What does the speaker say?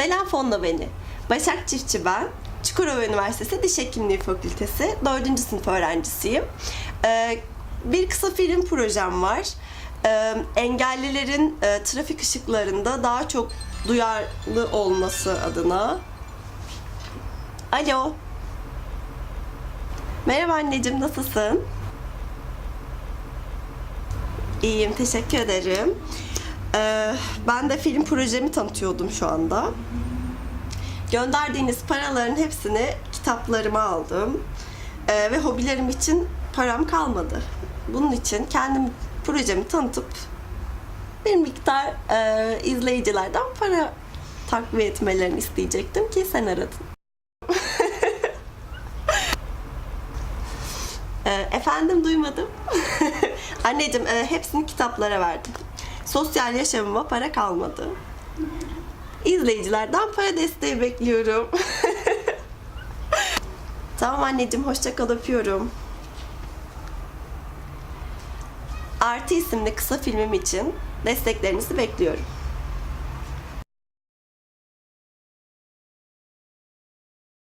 Selam Fonla beni. Başak Çiftçi ben. Çukurova Üniversitesi Diş Hekimliği Fakültesi 4. sınıf öğrencisiyim. Ee, bir kısa film projem var. Ee, engellilerin e, trafik ışıklarında daha çok duyarlı olması adına. Alo. Merhaba anneciğim, nasılsın? İyiyim, teşekkür ederim. Ee, ben de film projemi tanıtıyordum şu anda. Gönderdiğiniz paraların hepsini kitaplarıma aldım. Ee, ve hobilerim için param kalmadı. Bunun için kendim projemi tanıtıp bir miktar e, izleyicilerden para takviye etmelerini isteyecektim ki sen aradın. Ee, efendim duymadım. Anneciğim e, hepsini kitaplara verdim. Sosyal yaşamıma para kalmadı. İzleyicilerden para desteği bekliyorum. tamam anneciğim hoşça kal öpüyorum. Artı isimli kısa filmim için desteklerinizi bekliyorum.